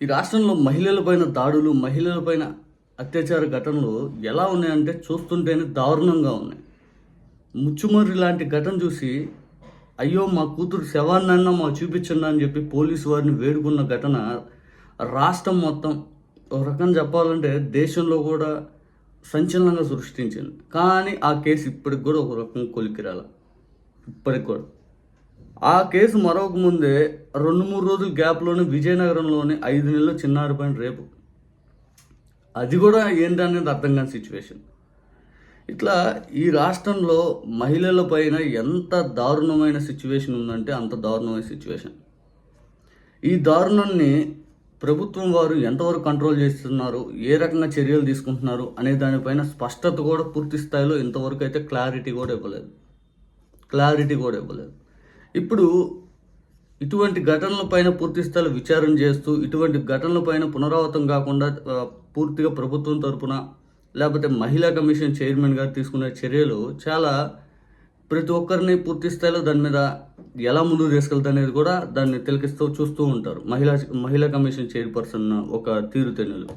ఈ రాష్ట్రంలో మహిళలపైన దాడులు మహిళలపైన అత్యాచార ఘటనలు ఎలా ఉన్నాయంటే చూస్తుంటేనే దారుణంగా ఉన్నాయి. ముచ్చుమర్రి లాంటి ఘటన చూసి అయ్యో మా కూతురు శవాన్నన్నా మా చూపించండి అని చెప్పి పోలీసు వారిని వేడుకున్న ఘటన రాష్ట్రం మొత్తం ఒక రకం చెప్పాలంటే దేశంలో కూడా సంచలనంగా సృష్టించింది. కానీ ఆ కేసు ఇప్పటికి కూడా ఒక రకం కొలికిరాల ఇప్పటికి కూడా. ఆ కేసు మరొక ముందే రెండు మూడు రోజుల గ్యాప్లోనే విజయనగరంలోని ఐదు నెలలు చిన్నారి పైన రేపు. అది కూడా ఏంటనేది అర్థం కాని సిచ్యువేషన్ ఇట్లా ఈ రాష్ట్రంలో మహిళల పైన ఎంత దారుణమైన సిచ్యువేషన్ ఉందంటే అంత దారుణమైన సిచ్యువేషన్ ఈ దారుణాన్ని ప్రభుత్వం వారు ఎంతవరకు కంట్రోల్ చేస్తున్నారు ఏ రకంగా చర్యలు తీసుకుంటున్నారు అనే దానిపైన స్పష్టత కూడా పూర్తి స్థాయిలో ఇంతవరకు అయితే క్లారిటీ కూడా ఇవ్వలేదు. క్లారిటీ కూడా ఇవ్వలేదు. ఇప్పుడు ఇటువంటి ఘటనల పైన పూర్తి స్థాయిలో విచారణ చేస్తూ ఇటువంటి ఘటనల పైన పునరావృతం కాకుండా పూర్తిగా ప్రభుత్వం తరపున లేకపోతే మహిళా కమిషన్ చైర్మన్ గారు తీసుకునే చర్యలు చాలా ప్రతి ఒక్కరిని పూర్తి స్థాయిలో దాని మీద ఎలా ముందు తీసుకెళ్తా అనేది కూడా దాన్ని తిలకిస్తూ చూస్తూ ఉంటారు. మహిళా మహిళా కమిషన్ చైర్పర్సన్ ఒక తీరుతెన్నులు.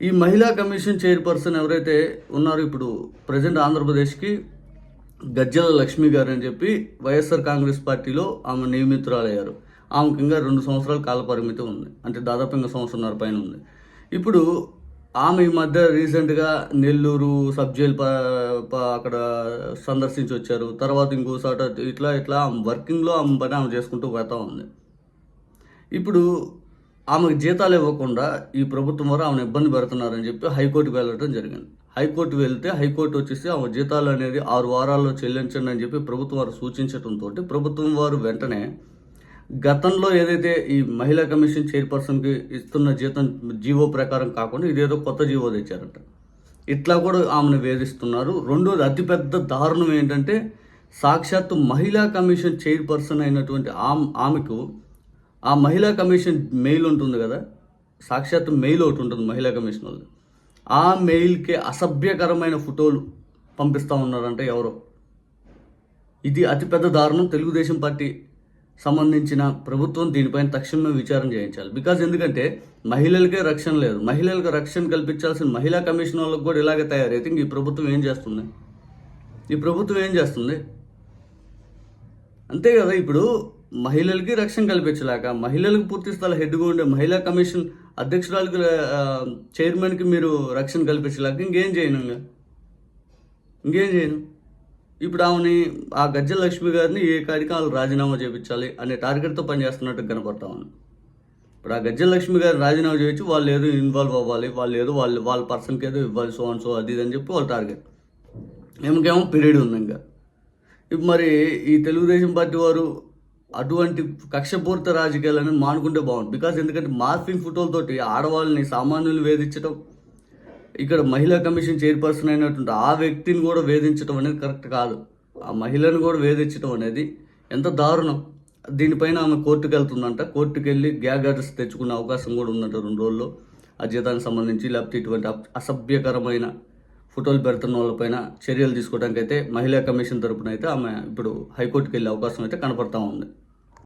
ఈ మహిళా కమిషన్ చైర్పర్సన్ ఎవరైతే ఉన్నారో ఇప్పుడు ప్రజెంట్ ఆంధ్రప్రదేశ్కి గజ్జల లక్ష్మి గారు అని చెప్పి వైఎస్ఆర్ కాంగ్రెస్ పార్టీలో ఆమె నియమితురాలయ్యారు. ఆమెకి ఇంకా రెండు సంవత్సరాల కాల పరిమితి ఉంది. అంటే దాదాపు ఇంకా సంవత్సరంన్నర పైన ఉంది. ఇప్పుడు ఆమె ఈ మధ్య రీసెంట్గా నెల్లూరు సబ్ జైల్ ప ప- అక్కడ సందర్శించి వచ్చారు. తర్వాత ఇంకోసాట ఇట్లా ఇట్లా ఆమె వర్కింగ్లో ఆమె పని ఆమె చేసుకుంటూ పోతా ఉంది. ఇప్పుడు ఆమెకు జీతాలు ఇవ్వకుండా ఈ ప్రభుత్వం వారు ఆమెను ఇబ్బంది పెడుతున్నారని చెప్పి హైకోర్టుకు వెళ్ళడం జరిగింది. హైకోర్టు వెళ్తే హైకోర్టు వచ్చేసి ఆమె జీతాలు అనేది ఆరు వారాల్లో చెల్లించండి అని చెప్పి ప్రభుత్వం వారు సూచించడంతో ప్రభుత్వం వారు వెంటనే గతంలో ఏదైతే ఈ మహిళా కమిషన్ చైర్పర్సన్కి ఇస్తున్న జీతం జీవో ప్రకారం కాకుండా ఇదేదో కొత్త జీవో తెచ్చారట. ఇట్లా కూడా ఆమెను వేధిస్తున్నారు. రెండోది అతిపెద్ద దారుణం ఏంటంటే సాక్షాత్తు మహిళా కమిషన్ చైర్పర్సన్ అయినటువంటి ఆమె ఆమెకు ఆ మహిళా కమిషన్ మెయిల్ ఉంటుంది కదా? సాక్షాత్తు మెయిల్ ఒకటి ఉంటుంది మహిళా కమిషన్ వాళ్ళు ఆ మెయిల్కి అసభ్యకరమైన ఫోటోలు పంపిస్తూ ఉన్నారంటే ఎవరో? ఇది అతిపెద్ద దారుణం. తెలుగుదేశం పార్టీ సంబంధించిన ప్రభుత్వం దీనిపైన తక్షణమే విచారణ చేయించాలి. బికాజ్ ఎందుకంటే మహిళలకే రక్షణ లేదు. మహిళలకు రక్షణ కల్పించాల్సిన మహిళా కమిషన్ వాళ్ళకి కూడా ఇలాగే తయారైతే ఇంక ఈ ప్రభుత్వం ఏం చేస్తుంది? ఈ ప్రభుత్వం ఏం చేస్తుంది? అంతే కదా ఇప్పుడు. మహిళలకి రక్షణ కల్పించలేక మహిళలకు పూర్తి స్థాయి హెడ్గా ఉండే మహిళా కమిషన్ అధ్యక్షురాలకు చైర్మన్కి మీరు రక్షణ కల్పించలేక ఇంకేం చేయను ఇంకా? ఇంకేం చేయను? ఇప్పుడు ఆమెని ఆ గజ్జల లక్ష్మి గారిని ఏ కాడికి వాళ్ళు రాజీనామా చేయించాలి అనే టార్గెట్తో పనిచేస్తున్నట్టు కనపడతామని ఇప్పుడు ఆ గజ్జల లక్ష్మి గారు రాజీనామా చేయొచ్చు వాళ్ళు ఏదో ఇన్వాల్వ్ అవ్వాలి వాళ్ళు ఏదో వాళ్ళు వాళ్ళ పర్సన్కి ఏదో ఇవ్వాలి సో అండ్ సో అది ఇది అని చెప్పి వాళ్ళ టార్గెట్. ఏమకేమో పీరియడ్ ఉంది ఇంకా. ఇప్పుడు మరి ఈ తెలుగుదేశం పార్టీ వారు అటువంటి కక్షపూరిత రాజకీయాలను మానుకుంటే బాగుంది బికాజ్ ఎందుకంటే మార్ఫింగ్ ఫోటోలతోటి ఆడవాళ్ళని సామాన్యులు వేధించడం ఇక్కడ మహిళా కమిషన్ చైర్పర్సన్ అయినటువంటి ఆ వ్యక్తిని కూడా వేధించడం అనేది కరెక్ట్ కాదు. ఆ మహిళను కూడా వేధించడం అనేది ఎంత దారుణం. దీనిపైన ఆమె కోర్టుకు వెళ్తుందంట. కోర్టుకు వెళ్ళి గ్యాగ్ ఆర్డర్స్ తెచ్చుకునే అవకాశం కూడా ఉందంట రెండు రోజుల్లో. ఆ జీతానికి సంబంధించి లేకపోతే ఇటువంటి అసభ్యకరమైన ఫోటోలు పెడుతున్న వాళ్ళపైన చర్యలు తీసుకోవడానికి అయితే మహిళా కమిషన్ తరపున అయితే ఆమె ఇప్పుడు హైకోర్టుకు వెళ్ళే అవకాశం అయితే కనపడతా ఉంది.